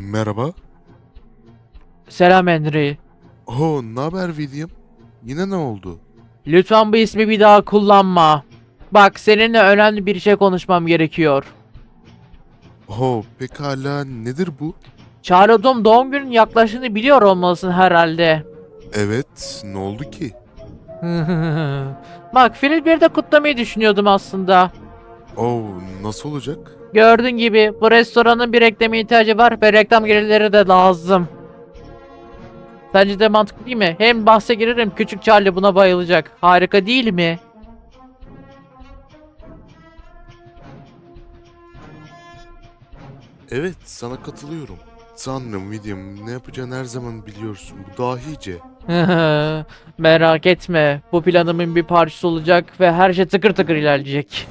Merhaba. Selam Henry. Oh, ne haber William? Yine ne oldu? Lütfen bu ismi bir daha kullanma. Bak seninle önemli bir şey konuşmam gerekiyor. Oh, pekala nedir bu? Charlotte'un doğum günün yaklaştığını biliyor olmalısın herhalde. Evet, ne oldu ki? Bak Philip bir de kutlamayı düşünüyordum aslında. Oh, nasıl olacak? Gördüğün gibi bu restoranın bir reklama ihtiyacı var ve reklam gelirleri de lazım. Sence de mantıklı değil mi? Hem bahse girerim küçük Charlie buna bayılacak. Harika değil mi? Evet, sana katılıyorum. Sanırım William, ne yapacağını her zaman biliyorsun. Bu dahice. Merak etme. Bu planımın bir parçası olacak ve her şey tıkır tıkır ilerleyecek.